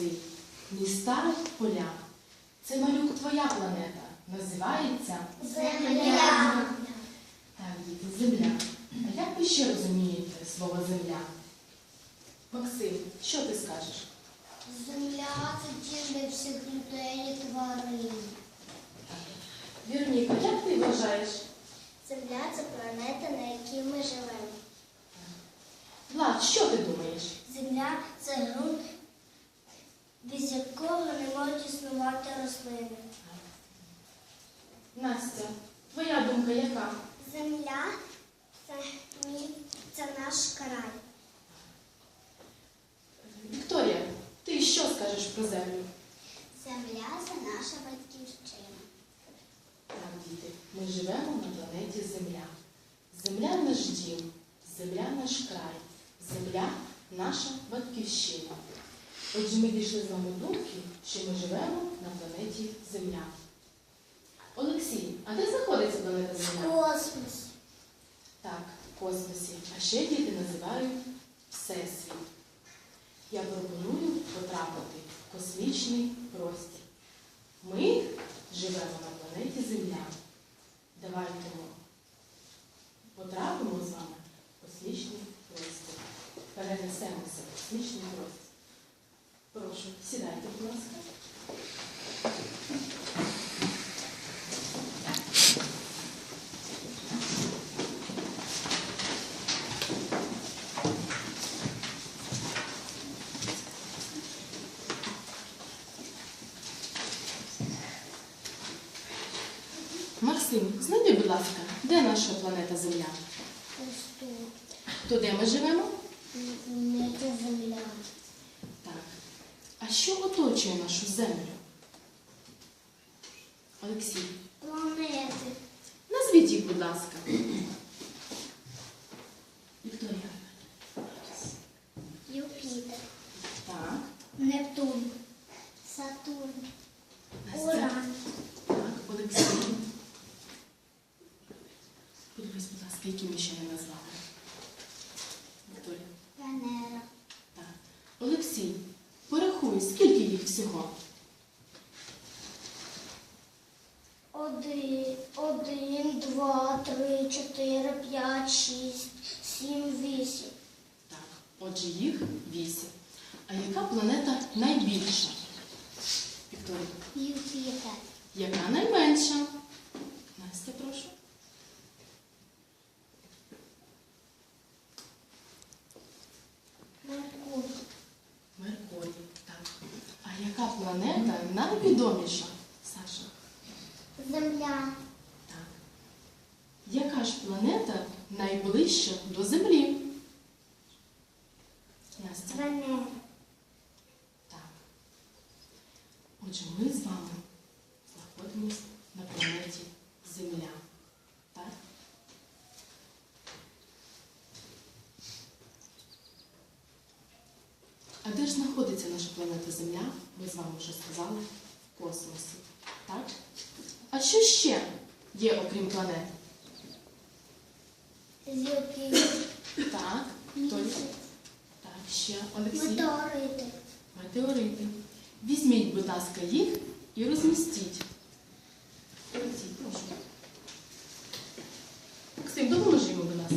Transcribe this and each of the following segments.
ліси, міста, поля. Це малюк твоя планета. Називається Земля. так, діти, земля. А як ви ще розумієте слово земля? Максим, що ти скажеш? Земля це дім для всіх людей і тварин. Вірніка, як ти вважаєш? Земля це планета, на якій ми живемо. Влад, що ти думаєш? Земля це ґрунт, без якого не можуть існувати рослини. Настя, твоя думка яка? Земля це, мій, це наш край. Вікторія, ти що скажеш про землю? Земля це наша батьківщина. Так, діти, ми живемо на планеті Земля. Земля наш дім, земля наш край, земля наша батьківщина. Отже, ми дійшли з вами думки, що ми живемо на планеті Земля. Олексій, а де знаходиться планета Земля? Космос. Так, в космосі. А ще діти називають Всесвіт. Я пропоную потрапити в космічний простір. Ми живемо на планеті Земля. Давайте ми потрапимо з вами в космічний простір. Перенесемося в космічний простір. Прошу, сідайте, будь ласка. Максим, знайди, будь ласка, де наша планета Земля? Ось тут. То де ми живемо? Не це земля. А що оточує нашу землю? Олексій, Планети. назвіть їх, будь ласка. Вікторія. Юпітер. Так. Нептун. Сатурн. Настя. Уран. Так, Олексій. Подивись, будь ласка, які ми ще не назвали. Вікторія. Венера. Так. Олексій, порахуй, скільки їх всього? Один, один, два, три, чотири, п'ять, шість, сім, вісім. Так, отже, їх вісім. А яка планета найбільша? Вікторія. Юпітер. Яка найменша? Настя, прошу. Меркурій. Меркурій. Так. А яка планета найвідоміша? Саша. Земля. Так. Яка ж планета найближча до Землі? Настя. Венера. Так. Отже, ми з вами знаходимося на планеті Земля. Так? А де ж знаходиться наша планета Земля? Ми з вами вже сказали в космосі. Так? А що ще є, окрім планет? Зірки. Так? Так, ще Олексій. Метеорити. Метеорити. Візьміть, будь ласка, їх і розмістіть. Олексій, прошу. Максим, допоможи йому, будь ласка.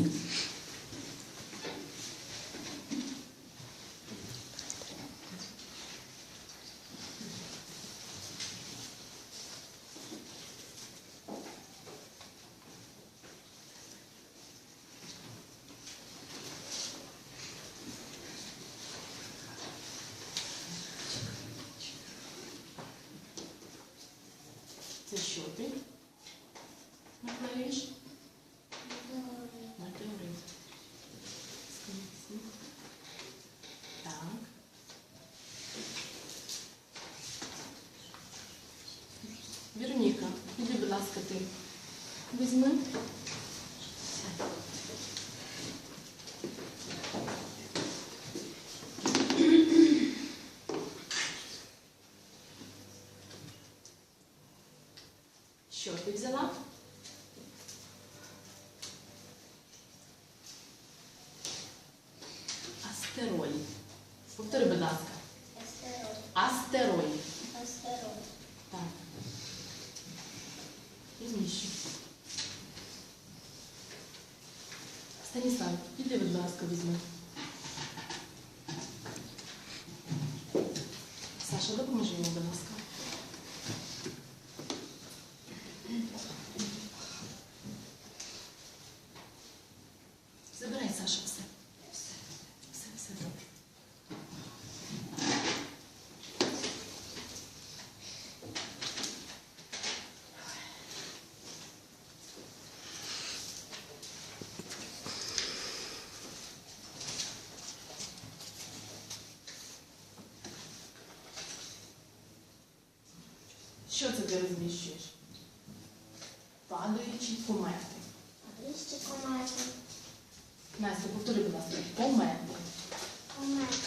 Це що ти? Наклеїш? Метеорит. Сніг, сніг. Так. Віроніка, іди, будь ласка, ти. Візьми. Що ти взяла? Астероїд. Повтори, будь ласка. Астероїд. Астероїд. Так. Розміщу. Станіслав, будь. Саша, допоможи йому, будь ласка. Забирай, Саша. Все, все, все добре. Що це ти розміщуєш? Падаючі комети. Падаючі комети. Настя, повтори, будь ласка, комети. Комети.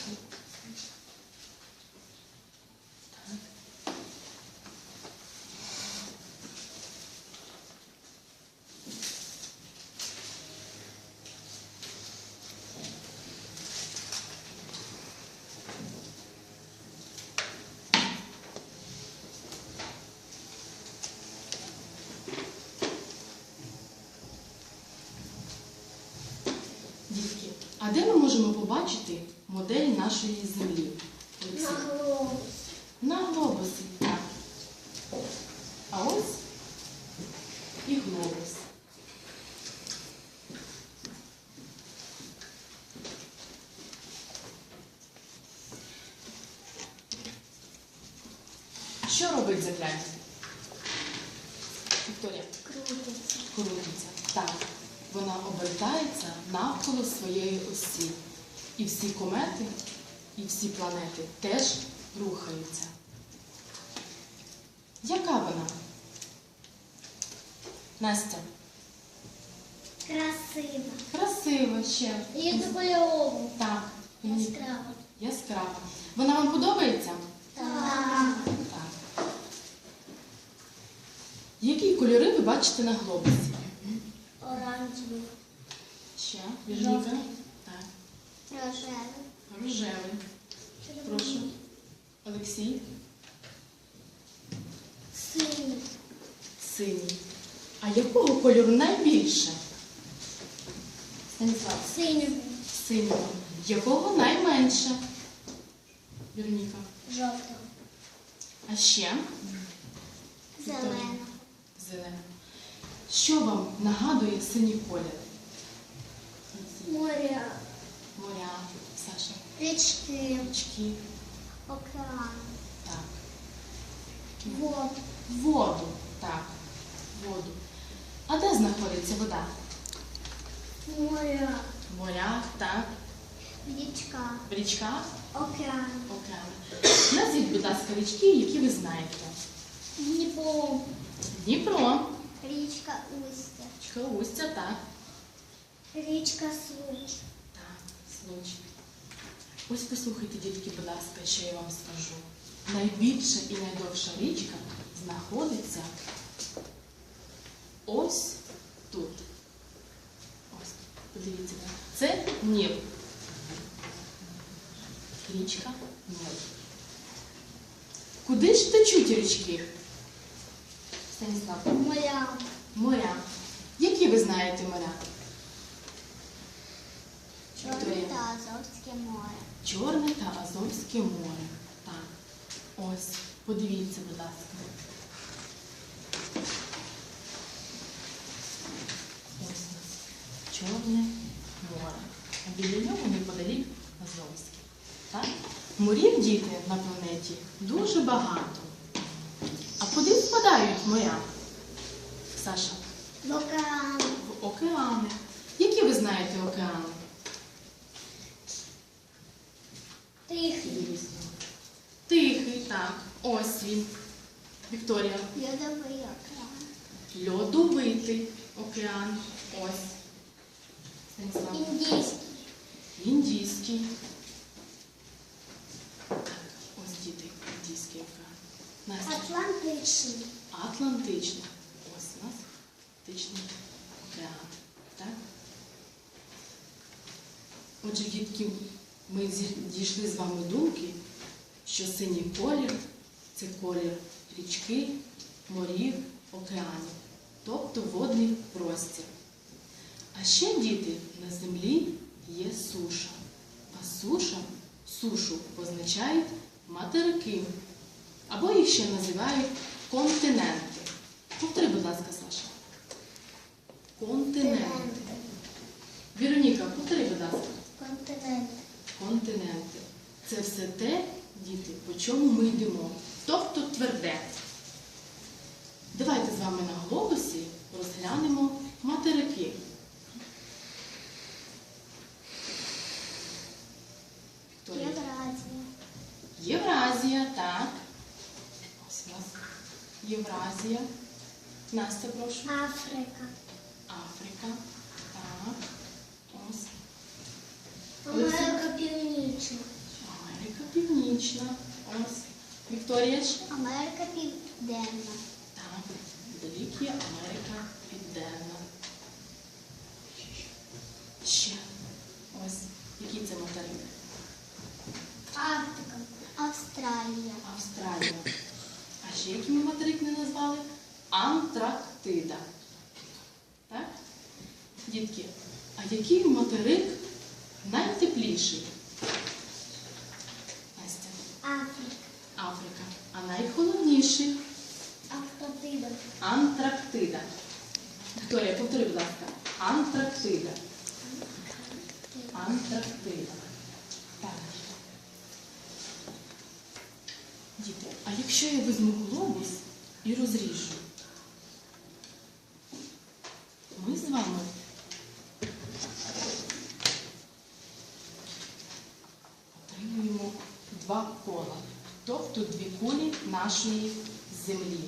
Дітки, а де ми можемо побачити модель нашої землі? На глобусі. На глобусі, так. А ось і глобус. Що робить земля? Вікторія? Крутиться. крутиться. Так, вона обертається навколо своєї осі. І всі комети, і всі планети теж рухаються. Яка вона? Настя, Красива. красива ще. Я Різнокольорову. Так, Яскрава. яскрава. Вона вам подобається? Так. Так. Які кольори ви бачите на глобусі? Оранжевий. Ще, Віжніка? Жовтий. Так. Рожевий. Рожевий. Прошу. Олексій. Синій. Синій. А якого кольору найбільше? Станіслав. Синій. Синього. Якого найменше? Вірніка. Жовтого. А ще Зеленого. зеленого. Що вам нагадує синій колір? Моря. Моря, Саша. Річки. Річки. Океан. Так. Воду. Воду. Так. Воду. А де знаходиться вода? Моря. В морях, так. Річка. В річках, Океан. океани. Назвіть, будь ласка, річки, які ви знаєте. Дніпро. Дніпро. Річка Устя. Річка Устя, так. Річка Случ. Так, Случ. Ось послухайте, дітки, будь ласка, що я вам скажу. Найбільша і найдовша річка знаходиться ось тут. Ось, подивіться. Це Ніл. Річка Ніл. Куди ж течуть річки? Станіслав. Моря. Моря. Які ви знаєте моря? Чорне та Азовське море. Чорне та Азовське море. Так. Ось, подивіться, будь ласка. Ось у нас Чорне море. А біля нього неподалік Азовське. Так? Морів діти на планеті дуже багато. Моря? Саша, В океан. в океани. Які ви знаєте океани? Тихий. Тихий, так. Ось він. Вікторія. Льодовий океан. Льодовитий океан. Ось. Станіслав. Індійський. Індійський. Так, ось діти. Індійський океан. Настя. Атлантичний. Атлантичний. Ось у нас Атлантичний океан. Так? Отже, дітки, ми дійшли з вами думки, що синій колір це колір річки, морів, океанів, тобто водний простір. А ще діти на землі є суша. А суша, сушу позначають материки. Або їх ще називають континенти. Повтори, будь ласка, Саша. Континенти. Віроніка, повтори, будь ласка. Континенти. Континенти. Це все те, діти, по чому ми йдемо. Тобто тверде. Давайте з вами на глобусі розглянемо материки. Вікторія. Євразія. Євразія, так. Ось у нас Євразія. Настя, прошу. Африка. Африка. Так. Ось. Америка Північна. Америка Північна. Ось. Вікторія. Америка Південна. Так. Великі Америка Південна. Ще. Ось. Який це материк? Арктика. Австралія. Австралія. А ще який ми материк не назвали? Антарктида. Так? Дітки, а який материк найтепліший? Настя. Африка. Африка. А найхолодніший Антарктида. Антарктида. Вікторія, повтори, будь ласка. Антарктида. Антарктида. Так. Діти, а якщо я візьму глобус і розріжу, ми з вами отримуємо два кола, тобто дві кулі нашої землі.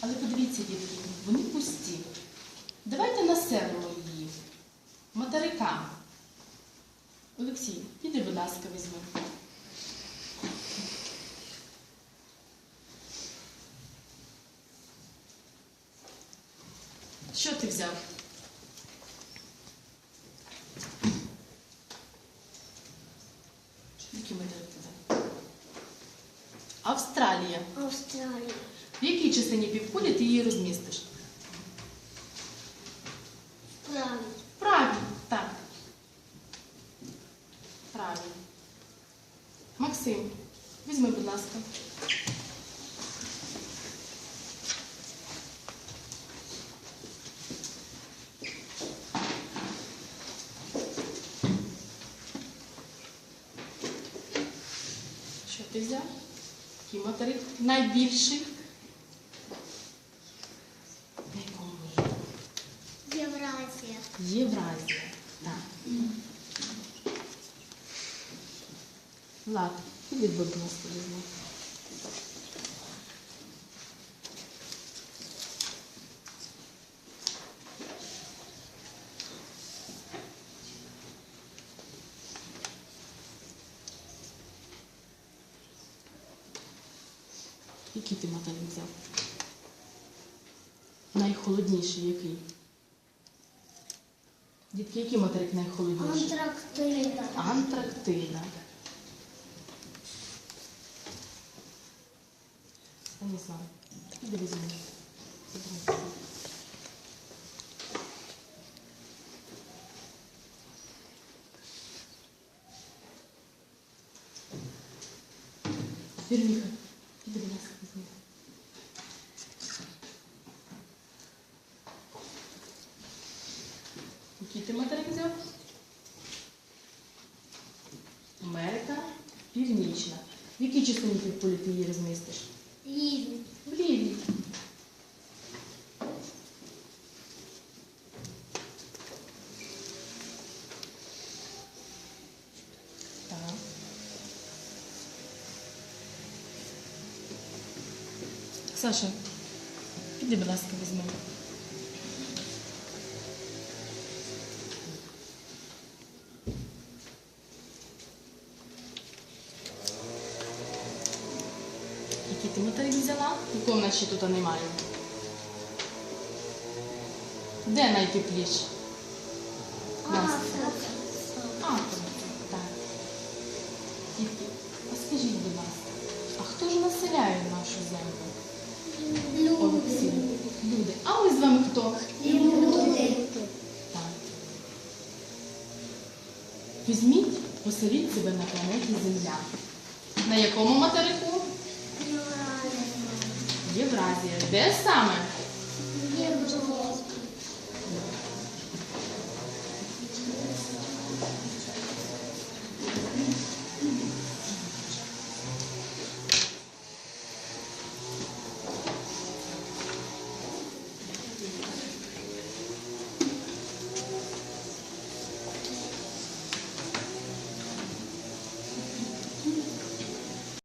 Але подивіться, дітки, вони пусті. Давайте населимо її материками. Олексій, піди, будь ласка, візьми. Що ти взяв? Які материки взяв? Австралія. Австралія. В якій частині півкулі ти її розмістиш? Який материк найбільший? Євразія. Євразія. Так. Влад, підіть, будь ласка, ти материк взяв? Найхолодніший який? Дітки, який материк найхолодніший? Антарктида. Антарктида. Станіслав, іди візьми. Забирай. частині півкулі ти її розмістиш? Рівні. В лівій. Так. Саша, піди, будь ласка, візьми. Материк взяла? Якого в ще тут немає? Де найтепліше? Настя. А, так. Дітки, ось Скажіть, будь ласка, а хто ж населяє нашу землю? Люди. Люди. А ми з вами хто? Люди. Так. Візьміть, поселіть себе на планеті Земля. На якому материку? Євразія. Де саме?